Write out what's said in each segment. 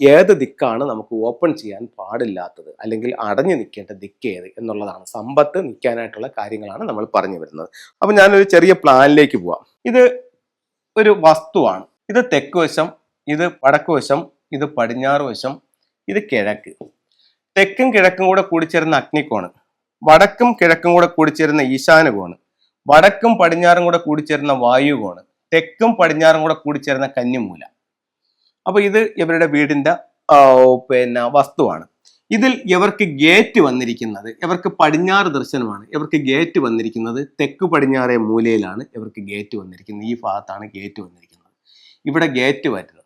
ഏത് ദിക്കാണ് നമുക്ക് ഓപ്പൺ ചെയ്യാൻ പാടില്ലാത്തത്? അല്ലെങ്കിൽ അടഞ്ഞു നിൽക്കേണ്ട ദിക്ക് ഏത് എന്നുള്ളതാണ്. സമ്പത്ത് നിൽക്കാനായിട്ടുള്ള കാര്യങ്ങളാണ് നമ്മൾ പറഞ്ഞു വരുന്നത്. അപ്പം ഞാനൊരു ചെറിയ പ്ലാനിലേക്ക് പോവാം. ഇത് ഒരു വസ്തുവാണ്. ഇത് തെക്ക് വശം ഇത് വടക്ക് വശം ഇത് പടിഞ്ഞാറ് വശം ഇത് കിഴക്ക്. തെക്കും കിഴക്കും കൂടെ കൂടിച്ചേരുന്ന അഗ്നിക്കോണ് വടക്കും കിഴക്കും കൂടെ കൂടിച്ചേരുന്ന ഈശാനകോണ്. വടക്കും പടിഞ്ഞാറും കൂടെ കൂടിച്ചേരുന്ന വായുകോണ്. തെക്കും പടിഞ്ഞാറും കൂടെ കൂടിച്ചേരുന്ന കന്നിമൂല. അപ്പൊ ഇത് ഇവരുടെ വീടിന്റെ പിന്നെ വസ്തുവാണ്. ഇതിൽ ഇവർക്ക് ഗേറ്റ് വന്നിരിക്കുന്നത് ഇവർക്ക് പടിഞ്ഞാറ് ദർശനമാണ്. ഇവർക്ക് ഗേറ്റ് വന്നിരിക്കുന്നത് തെക്ക് പടിഞ്ഞാറേ മൂലയിലാണ് ഇവർക്ക് ഗേറ്റ് വന്നിരിക്കുന്നത്. ഈ ഭാഗത്താണ് ഗേറ്റ് വന്നിരിക്കുന്നത്. ഇവിടെ ഗേറ്റ് വരുന്നത്.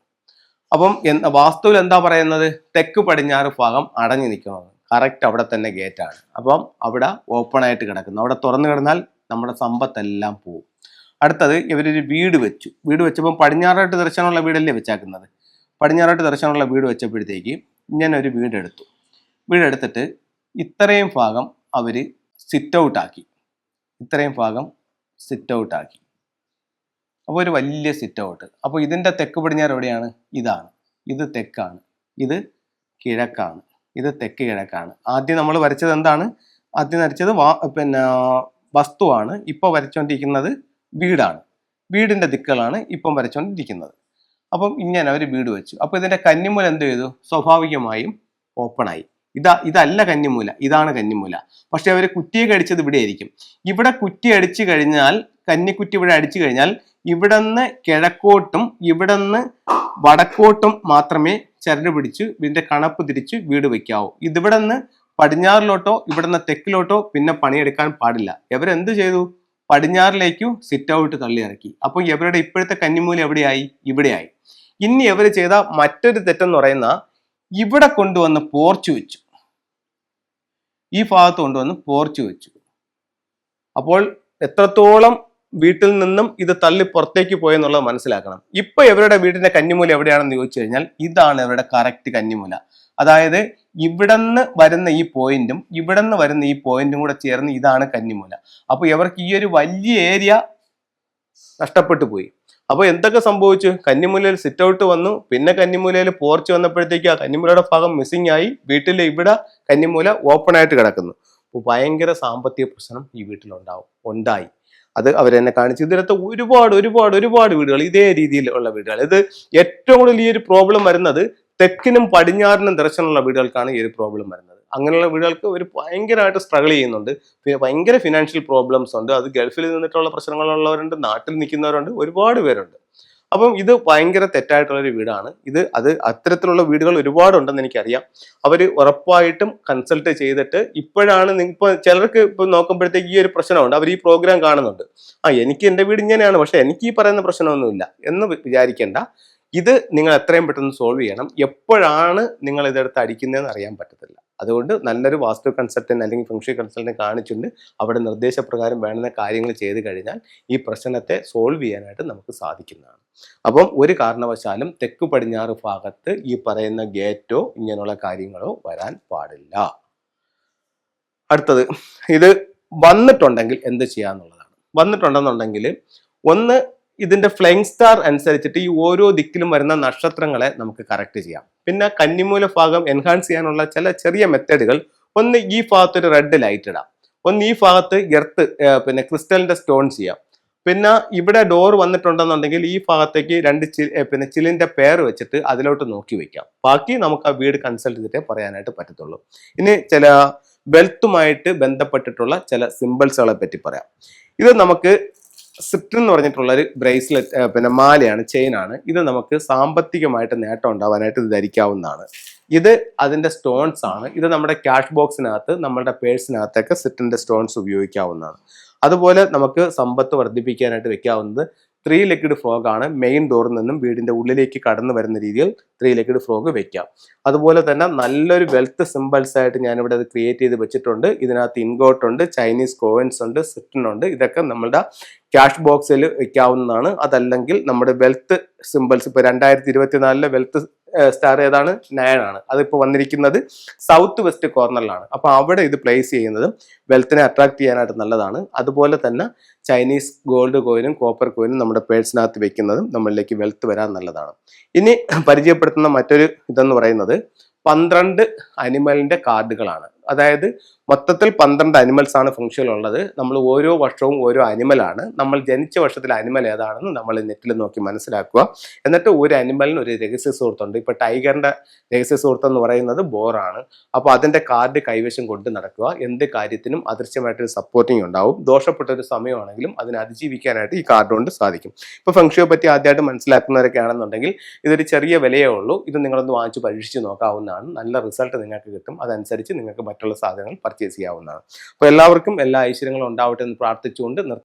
അപ്പം എന്താ വാസ്തുവിൽ എന്താ പറയുന്നത്? തെക്ക് പടിഞ്ഞാറ് ഭാഗം അടഞ്ഞു നിൽക്കുന്നത്. കറക്റ്റ് അവിടെ തന്നെ ഗേറ്റാണ്. അപ്പം അവിടെ ഓപ്പൺ ആയിട്ട് കിടക്കുന്നു. അവിടെ തുറന്നു കിടന്നാൽ നമ്മുടെ സമ്പത്തെല്ലാം പോവും. അടുത്തത് ഇവരൊരു വീട് വെച്ചു. വീട് വെച്ചപ്പോൾ പടിഞ്ഞാറായിട്ട് ദർശനമുള്ള വീടല്ലേ വെച്ചാക്കുന്നത്? പടിഞ്ഞാറായിട്ട് ദർശനമുള്ള വീട് വെച്ചപ്പോഴത്തേക്ക് ഞാൻ ഒരു വീടെടുത്തു. വീടെടുത്തിട്ട് ഇത്രയും ഭാഗം അവർ സിറ്റ് ഔട്ടാക്കി ഇത്രയും ഭാഗം സിറ്റ് ഔട്ടാക്കി അപ്പോൾ ഒരു വലിയ സിറ്റ് ഔട്ട് അപ്പോൾ ഇതിന്റെ തെക്ക് പടിഞ്ഞാറ് എവിടെയാണ്? ഇതാണ്. ഇത് തെക്കാണ്. ഇത് കിഴക്കാണ്. ഇത് തെക്ക് കിഴക്കാണ്. ആദ്യം നമ്മൾ വരച്ചത് എന്താണ്? ആദ്യം വരച്ചത് വാ പിന്നെ വസ്തുവാണ്. ഇപ്പോൾ വരച്ചുകൊണ്ടിരിക്കുന്നത് വീടാണ്. വീടിന്റെ ദിക്കുകളാണ് ഇപ്പം വരച്ചുകൊണ്ടിരിക്കുന്നത് അപ്പം ഇങ്ങനെ അവർ വീട് വെച്ചു. അപ്പോൾ ഇതിന്റെ കന്നിമൂല എന്ത് ചെയ്തു? സ്വാഭാവികമായും ഓപ്പണായി ഇതാ ഇതല്ല കന്നിമൂല ഇതാണ് കന്നിമൂല. പക്ഷെ അവർ കുറ്റിയൊക്കെ അടിച്ചത് ഇവിടെ ആയിരിക്കും. ഇവിടെ കുറ്റി അടിച്ചു കഴിഞ്ഞാൽ കന്നിക്കുറ്റി ഇവിടെ അടിച്ചു കഴിഞ്ഞാൽ ഇവിടുന്ന് കിഴക്കോട്ടും ഇവിടുന്ന് വടക്കോട്ടും മാത്രമേ ചരട് പിടിച്ച് ഇതിന്റെ കണപ്പ് തിരിച്ച് വീട് വെക്കാവൂ. ഇതിവിടെ നിന്ന് പടിഞ്ഞാറിലോട്ടോ ഇവിടുന്ന് തെക്കിലോട്ടോ പിന്നെ പണിയെടുക്കാൻ പാടില്ല. ഇവരെന്ത് ചെയ്തു? പടിഞ്ഞാറിലേക്കു സിറ്റ് ഔട്ട് തള്ളി ഇറക്കി അപ്പൊ ഇവരുടെ ഇപ്പോഴത്തെ കന്നിമൂല എവിടെയായി? ഇവിടെയായി. ഇനി ഇവർ ചെയ്ത മറ്റൊരു തെറ്റെന്ന് പറയുന്ന ഇവിടെ കൊണ്ടുവന്ന് പോർച്ച് വെച്ചു. ഈ ഭാഗത്ത് കൊണ്ടുവന്ന് പോർച്ച് വെച്ചു. അപ്പോൾ എത്രത്തോളം വീട്ടിൽ നിന്നും ഇത് തള്ളി പുറത്തേക്ക് പോയെന്നുള്ളത് മനസ്സിലാക്കണം. ഇപ്പൊ ഇവരുടെ വീടിന്റെ കന്നിമൂല എവിടെയാണെന്ന് ചോദിച്ചു കഴിഞ്ഞാൽ ഇതാണ് ഇവരുടെ കറക്റ്റ് കന്നിമൂല. അതായത് ഇവിടെന്ന് വരുന്ന ഈ പോയിന്റും ഇവിടെന്ന് വരുന്ന ഈ പോയിന്റും കൂടെ ചേർന്ന് ഇതാണ് കന്നിമൂല. അപ്പൊ ഇവർക്ക് ഈ ഒരു വലിയ ഏരിയ നഷ്ടപ്പെട്ടു പോയി. അപ്പൊ എന്തൊക്കെ സംഭവിച്ചു? കന്നിമൂലയിൽ സിറ്റ് ഔട്ട് വന്നു. പിന്നെ കന്നിമൂലയിൽ പോർച്ച് വന്നപ്പോഴത്തേക്ക് ആ കന്നിമൂലയുടെ ഭാഗം മിസ്സിംഗ് ആയി. വീട്ടിലെ ഇവിടെ കന്നിമൂല ഓപ്പൺ ആയിട്ട് കിടക്കുന്നു. അപ്പോൾ ഭയങ്കര സാമ്പത്തിക പ്രശ്നം ഈ വീട്ടിലുണ്ടാവും ഉണ്ടായി. അത് അവരെന്നെ കാണിച്ചു. ഇതിനകത്ത് ഒരുപാട് ഒരുപാട് ഒരുപാട് വീടുകൾ ഇതേ രീതിയിലുള്ള വീടുകൾ. ഇത് ഏറ്റവും കൂടുതൽ ഈ ഒരു പ്രോബ്ലം വരുന്നത് തെക്കിനും പടിഞ്ഞാറിനും ദർശനമുള്ള വീടുകൾക്കാണ് ഈ ഒരു പ്രോബ്ലം വരുന്നത്. അങ്ങനെയുള്ള വീടുകൾക്ക് ഒരു ഭയങ്കരമായിട്ട് സ്ട്രഗിൾ ചെയ്യുന്നുണ്ട്. പിന്നെ ഭയങ്കര ഫിനാൻഷ്യൽ പ്രോബ്ലംസ് ഉണ്ട്. അത് ഗൾഫിൽ നിന്നിട്ടുള്ള പ്രശ്നങ്ങളുള്ളവരുണ്ട് നാട്ടിൽ നിൽക്കുന്നവരുണ്ട് ഒരുപാട് പേരുണ്ട്. അപ്പം ഇത് ഭയങ്കര തെറ്റായിട്ടുള്ളൊരു വീടാണ്. ഇത് അത് അത്തരത്തിലുള്ള വീടുകൾ ഒരുപാടുണ്ടെന്ന് എനിക്കറിയാം. അവർ ഉറപ്പായിട്ടും കൺസൾട്ട് ചെയ്തിട്ട് ഇപ്പോഴാണ് ഇപ്പോൾ ചിലർക്ക് ഇപ്പോൾ നോക്കുമ്പോഴത്തേക്ക് ഈ ഒരു പ്രശ്നമുണ്ട്. അവർ ഈ പ്രോഗ്രാം കാണുന്നുണ്ട്. ആ എനിക്ക് എന്റെ വീട് ഇങ്ങനെയാണ് പക്ഷേ എനിക്ക് ഈ പറയുന്ന പ്രശ്നമൊന്നുമില്ല എന്ന് വിചാരിക്കേണ്ട. ഇത് നിങ്ങൾ എത്രയും പെട്ടെന്ന് സോൾവ് ചെയ്യണം. എപ്പോഴാണ് നിങ്ങൾ ഇതെടുത്ത് അടിക്കുന്നതെന്ന് അറിയാൻ പറ്റത്തില്ല. അതുകൊണ്ട് നല്ലൊരു വാസ്തു കൺസൾട്ടന്റ് അല്ലെങ്കിൽ ഫംഗ്ഷൻ കൺസൾട്ടന്റ് കാണിച്ചുകൊണ്ട് അവിടെ നിർദ്ദേശപ്രകാരം വേണ്ടുന്ന കാര്യങ്ങൾ ചെയ്ത് കഴിഞ്ഞാൽ ഈ പ്രശ്നത്തെ സോൾവ് ചെയ്യാനായിട്ട് നമുക്ക് സാധിക്കുന്നതാണ്. അപ്പം ഒരു കാരണവശാലും തെക്ക് പടിഞ്ഞാറ് ഭാഗത്ത് ഈ പറയുന്ന ഗേറ്റോ ഇങ്ങനെയുള്ള കാര്യങ്ങളോ വരാൻ പാടില്ല. അടുത്തത് ഇത് വന്നിട്ടുണ്ടെങ്കിൽ എന്ത് ചെയ്യാന്നുള്ളതാണ്. വന്നിട്ടുണ്ടെന്നുണ്ടെങ്കിൽ ഒന്ന് ഇതിന്റെ ഫ്ലൈങ് സ്റ്റാർ അനുസരിച്ചിട്ട് ഈ ഓരോ ദിക്കിലും വരുന്ന നക്ഷത്രങ്ങളെ നമുക്ക് കറക്റ്റ് ചെയ്യാം. പിന്നെ കന്നിമൂല ഭാഗം എൻഹാൻസ് ചെയ്യാനുള്ള ചില ചെറിയ മെത്തേഡുകൾ ഒന്ന് ഈ ഭാഗത്ത് ഒരു റെഡ് ലൈറ്റ് ഇടാം. ഒന്ന് ഈ ഭാഗത്ത് എർത്ത് പിന്നെ ക്രിസ്റ്റലിന്റെ സ്റ്റോൺ ചെയ്യാം. പിന്നെ ഇവിടെ ഡോർ വന്നിട്ടുണ്ടെന്നുണ്ടെങ്കിൽ ഈ ഭാഗത്തേക്ക് രണ്ട് ചി പിന്നെ ചില്ലിന്റെ പേർ വെച്ചിട്ട് അതിലോട്ട് നോക്കി വെക്കാം. ബാക്കി നമുക്ക് ആ വീട് കൺസൾട്ട് ചെയ്തിട്ടേ പറയാനായിട്ട് പറ്റത്തുള്ളൂ. ഇനി ചില വെൽത്തുമായിട്ട് ബന്ധപ്പെട്ടിട്ടുള്ള ചില സിമ്പിൾസുകളെ പറ്റി പറയാം. ഇത് നമുക്ക് സിപ്റ്റർ എന്ന് പറഞ്ഞിട്ടുള്ള ഒരു ബ്രേസ്ലെറ്റ് പിന്നെ മാലയാണ് ചെയിനാണ്. ഇത് നമുക്ക് സാമ്പത്തികമായിട്ട് നേട്ടം ഉണ്ടാവാനായിട്ട് ഇത് ധരിക്കാവുന്നതാണ്. ഇത് അതിന്റെ സ്റ്റോൺസ് ആണ് ഇത് നമ്മുടെ ക്യാഷ് ബോക്സിനകത്ത് നമ്മുടെ പേഴ്സിനകത്തൊക്കെ സിറ്റിന്റെ സ്റ്റോൺസ് ഉപയോഗിക്കാവുന്നതാണ്. അതുപോലെ നമുക്ക് സമ്പത്ത് വർദ്ധിപ്പിക്കാനായിട്ട് വെക്കാവുന്നത് ത്രീ ലെഗ്ഡ് ഫ്രോഗ് ആണ്. മെയിൻ ഡോറിൽ നിന്നും വീടിന്റെ ഉള്ളിലേക്ക് കടന്നു വരുന്ന രീതിയിൽ ത്രീ ലെഗ്ഡ് ഫ്രോഗ് വെക്കാം. അതുപോലെ തന്നെ നല്ലൊരു വെൽത്ത് സിമ്പിൾസ് ആയിട്ട് ഞാനിവിടെ അത് ക്രിയേറ്റ് ചെയ്ത് വെച്ചിട്ടുണ്ട്. ഇതിനകത്ത് ഇൻഗോട്ട് ഉണ്ട് ചൈനീസ് കോവൻസ് ഉണ്ട് സിറ്റൻ ഉണ്ട്. ഇതൊക്കെ നമ്മുടെ ക്യാഷ് ബോക്സിൽ വെക്കാവുന്നതാണ്. അതല്ലെങ്കിൽ നമ്മുടെ വെൽത്ത് സിമ്പിൾസ് ഇപ്പോൾ രണ്ടായിരത്തി ഇരുപത്തിനാലിലെ വെൽത്ത് സ്റ്റാർ ഏതാണ്? നയൻ ആണ് അതിപ്പോൾ വന്നിരിക്കുന്നത് സൗത്ത് വെസ്റ്റ് കോർണറിലാണ് അപ്പോൾ അവിടെ ഇത് പ്ലേസ് ചെയ്യുന്നത് വെൽത്തിനെ അട്രാക്ട് ചെയ്യാനായിട്ട് നല്ലതാണ്. അതുപോലെ തന്നെ ചൈനീസ് ഗോൾഡ് കോയിനും കോപ്പർ കോയിനും നമ്മുടെ പേഴ്സിനകത്ത് വെക്കുന്നതും നമ്മളിലേക്ക് വെൽത്ത് വരാൻ നല്ലതാണ്. ഇനി പരിചയപ്പെടുത്തുന്ന മറ്റൊരു ഇതെന്ന് പറയുന്നത് പന്ത്രണ്ട് അനിമലിന്റെ കാർഡുകളാണ്. അതായത് മൊത്തത്തിൽ പന്ത്രണ്ട് അനിമൽസ് ആണ് ഫംഗ്ഷനിൽ ഉള്ളത്. നമ്മൾ ഓരോ വർഷവും ഓരോ അനിമലാണ് നമ്മൾ ജനിച്ച വർഷത്തിൽ അനിമൽ ഏതാണെന്ന് നമ്മൾ നെറ്റിൽ നോക്കി മനസ്സിലാക്കുക. എന്നിട്ട് ഒരു അനിമലിന് ഒരു രഹസ്യ സുഹൃത്തുണ്ട് ഇപ്പൊ ടൈഗറിന്റെ രഹസ്യ സുഹൃത്ത് എന്ന് പറയുന്നത് ബോറാണ് അപ്പോൾ അതിന്റെ കാർഡ് കൈവശം കൊണ്ട് നടക്കുക. എന്ത് കാര്യത്തിനും അദൃശ്യമായിട്ടൊരു സപ്പോർട്ടിങ് ഉണ്ടാവും. ദോഷപ്പെട്ട ഒരു സമയമാണെങ്കിലും അതിനെ അതിജീവിക്കാനായിട്ട് ഈ കാർഡ് കൊണ്ട് സാധിക്കും. ഇപ്പൊ ഫംഗ്ഷനെ പറ്റി ആദ്യമായിട്ട് മനസ്സിലാക്കുന്നവരൊക്കെ ആണെന്നുണ്ടെങ്കിൽ ഇതൊരു ചെറിയ വിലയേ ഉള്ളൂ. ഇത് നിങ്ങളൊന്ന് വാങ്ങിച്ച് പരീക്ഷിച്ച് നോക്കാവുന്നതാണ്. നല്ല റിസൾട്ട് നിങ്ങൾക്ക് കിട്ടും. അതനുസരിച്ച് നിങ്ങൾക്ക് മറ്റുള്ള സാധനങ്ങൾ പർച്ചേസ് ചെയ്യാവുന്നതാണ്. അപ്പോൾ എല്ലാവർക്കും എല്ലാ ഐശ്വര്യങ്ങളും ഉണ്ടാവട്ടെ എന്ന് പ്രാർത്ഥിച്ചുകൊണ്ട് നിർത്തുന്നു.